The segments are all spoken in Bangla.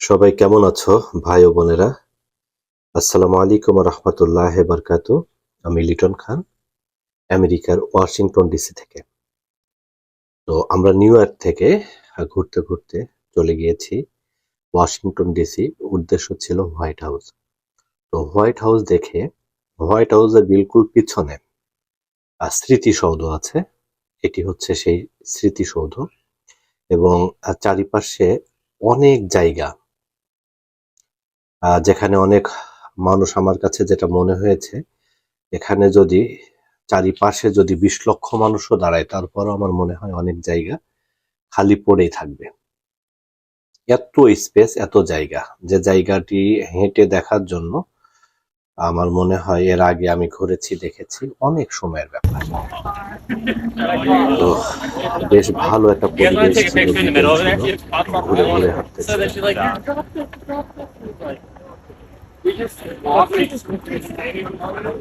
সবাই কেমন আছো, ভাই ও বোনেরা? আসসালামু আলাইকুম রহমতুল্লাহ বারকাত আমি লিটন খান, আমেরিকার ওয়াশিংটন ডিসি থেকে। তো আমরা নিউ ইয়র্ক থেকে ঘুরতে ঘুরতে চলে গিয়েছি। ওয়াশিংটন ডিসি উদ্দেশ্য ছিল হোয়াইট হাউস। তো হোয়াইট হাউস দেখে, হোয়াইট হাউসের বিলকুল পিছনে স্মৃতিসৌধ আছে। এটি হচ্ছে সেই স্মৃতিসৌধ এবং চারিপাশে অনেক জায়গা যেখানে অনেক মানুষ আমার কাছে যেটা মনে হয়েছে এখানে যদি চারিপাশে যদি বিশ লক্ষ মানুষও দাঁড়ায় তারপরও আমার মনে হয় অনেক জায়গা খালি পড়েই থাকবে। এত স্পেস এত জায়গা। যে জায়গাটি হেঁটে দেখার জন্য আমার মনে হয় এর আগে আমি ঘুরেছি দেখেছি অনেক সময়ের ব্যাপার। তো বেশ ভালো একটা পরিবেশ ছিল, picture in the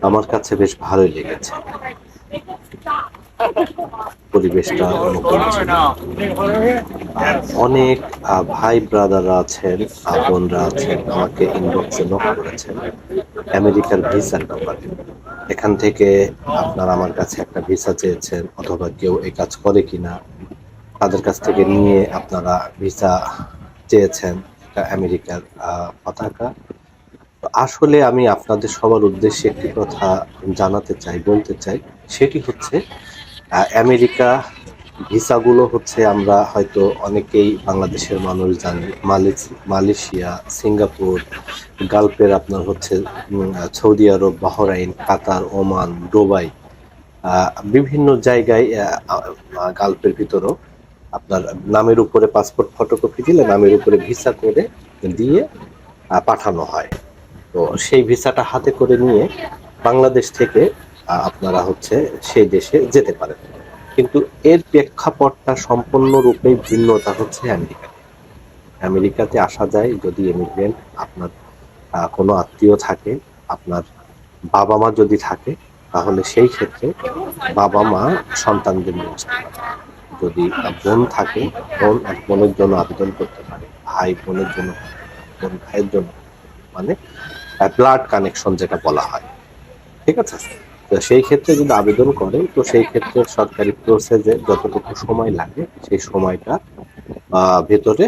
আমার কাছে বেশ ভালোই লেগেছে। পরিবেশটা। অনেক ভাই ব্রাদাররা আছেন আহ, বোনরা আছেন আমাকে ইনবক্সে নক করেছেন আমেরিকার ভিসার ব্যাপারে এখান থেকে আপনারা আমার কাছে একটা ভিসা চেয়েছেন অথবা কেউ এই কাজ করে কিনা তাদের কাছ থেকে নিয়ে আপনারা ভিসা চেয়েছেন আমেরিকার পতাকা। আসলে আমি আপনাদের সবার উদ্দেশ্যে একটি কথা জানাতে চাই, বলতে চাই। সেটি হচ্ছে আমেরিকা ভিসাগুলো হচ্ছে আমরা হয়তো অনেকেই বাংলাদেশের মানুষ জানি। মালয়েশিয়া, সিঙ্গাপুর, গালফের আপনার হচ্ছে Saudi Arab, Bahrain, Qatar, Oman, Dubai বিভিন্ন জায়গায় গালফের ভিতরেও আপনার নামের উপরে পাসপোর্ট ফটোকপি দিলে নামের উপরে ভিসা করে দিয়ে পাঠানো হয়। তো সেই ভিসাটা হাতে করে নিয়ে বাংলাদেশ থেকে আপনারা হচ্ছে সেই দেশে যেতে পারেন। কিন্তু এর প্রেক্ষাপটটা সম্পূর্ণরূপে ভিন্নতা হচ্ছে আমেরিকা আমেরিকাতে আসা যায় যদি এমিগ্রেন্ট আপনার কোনো আত্মীয় থাকে, আপনার বাবা মা যদি থাকে, তাহলে সেই ক্ষেত্রে বাবা মা সন্তানদের নিয়ে আসতে পারে। যদি বোন থাকে, বোন এক বোনের জন্য আবেদন করতে পারে, ভাই বোনের জন্য, বোন ভাইয়ের জন্য। মানে ব্লাড কানেকশন যেটা বলা হয়। ঠিক আছে? তো সেই ক্ষেত্রে যদি আবেদন করেন, তো সেই ক্ষেত্রে সরকারি প্রসেসে যতটুকু সময় লাগে, সেই সময়টা ভেতরে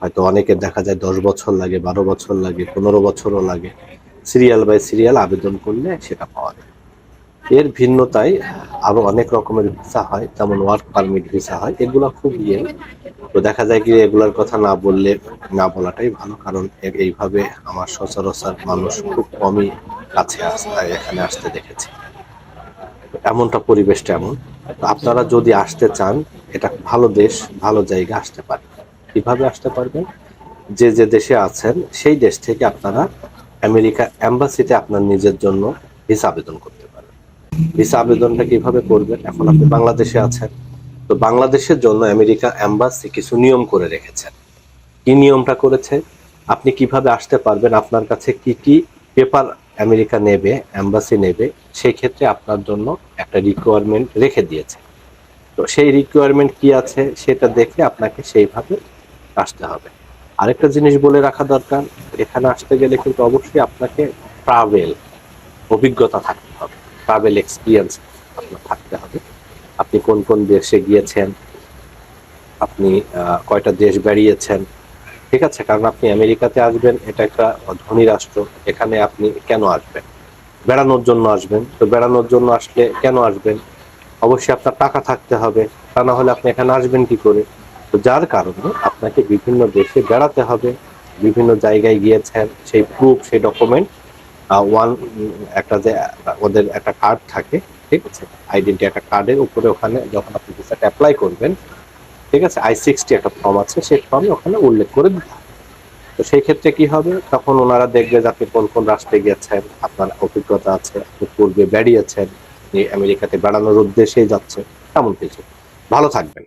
হয়তো অনেকের দেখা যায় দশ বছর লাগে, বারো বছর লাগে, পনেরো বছরও লাগে। সিরিয়াল বাই সিরিয়াল আবেদন করলে সেটা পাওয়া যায়। এর ভিন্নতায় আরও অনেক রকমের ভিসা হয়, যেমন ওয়ার্ক পারমিট ভিসা হয়, এগুলো খুব ইয়ে। তো দেখা যায় কি এগুলার কথা না বললে, না বলাটাই ভালো, কারণ এইভাবে আমার সচরাচর মানুষ খুব কমই কাছে আসতে এখানে আসতে দেখেছি। এমনটা পরিবেশটা এমন আপনারা যদি আসতে চান, এটা ভালো দেশ, ভালো জায়গা আসতে পারেন কীভাবে আসতে পারবেন? যে যে দেশে আছেন, সেই দেশ থেকে আপনারা আমেরিকা এম্বাসিতে আপনার নিজের জন্য ভিসা আবেদন করতে পারেন ভিসা আবেদনটা কীভাবে করবেন? এখন আপনি বাংলাদেশে আছেন। তো বাংলাদেশের জন্য আমেরিকা এম্বাসি কিছু নিয়ম করে রেখেছেন। কি নিয়মটা করেছে? আপনি কীভাবে আসতে পারবেন? আপনার কাছে কি কি পেপার আমেরিকা নেবে, এম্বাসি নেবে সেই ক্ষেত্রে আপনার জন্য একটা রিকোয়ারমেন্ট রেখে দিয়েছে। তো সেই রিকোয়ারমেন্ট কি আছে সেটা দেখে আপনাকে সেইভাবে আসতে হবে। আরেকটা জিনিস বলে রাখা দরকার, এখানে আসতে গেলে কিন্তু অবশ্যই আপনাকে ট্রাভেল অভিজ্ঞতা হবে ট্রাভেল এক্সপিরিয়েন্স আপনার থাকতে হবে। আপনি কোন কোন দেশে গিয়েছেন? আপনি কয়টা দেশ বেরিয়েছেন ঠিক আছে, কারণ আপনি আমেরিকাতে আসবেন, এটা একটা ধনী রাষ্ট্র, এখানে আপনি কেন আসবেন? বেড়ানোর জন্য আসবেন, তো বেড়ানোর জন্য আসলে কেন আসবেন? অবশ্যই আপনার টাকা থাকতে হবে, তা না হলে আপনি এখানে আসবেন কি করে? তো যার কারণে আপনাকে বিভিন্ন দেশে বেড়াতে হবে, বিভিন্ন জায়গায় গিয়েছেন, সেই প্রুফ সেই ডকুমেন্ট ওয়ান একটা যে, ওদের একটা কার্ড থাকে, ঠিক আছে? আইডেন্টি একটা কার্ডের উপরে ওখানে যখন আপনি ভিসাটা অ্যাপ্লাই করবেন, ঠিক আছে? আই সিক্সটি একটা ফর্ম আছে সেই ফর্মে ওখানে উল্লেখ করে দিতে হবে। তো সেই ক্ষেত্রে কি হবে? তখন ওনারা দেখবে যে আপনি কোন কোন রাষ্ট্রে গেছেন আপনার অভিজ্ঞতা আছে, আপনি পূর্বে বেড়িয়েছেন আমেরিকাতে বেড়ানোর উদ্দেশ্যেই যাচ্ছেন, তেমন কিছু। ভালো থাকবেন।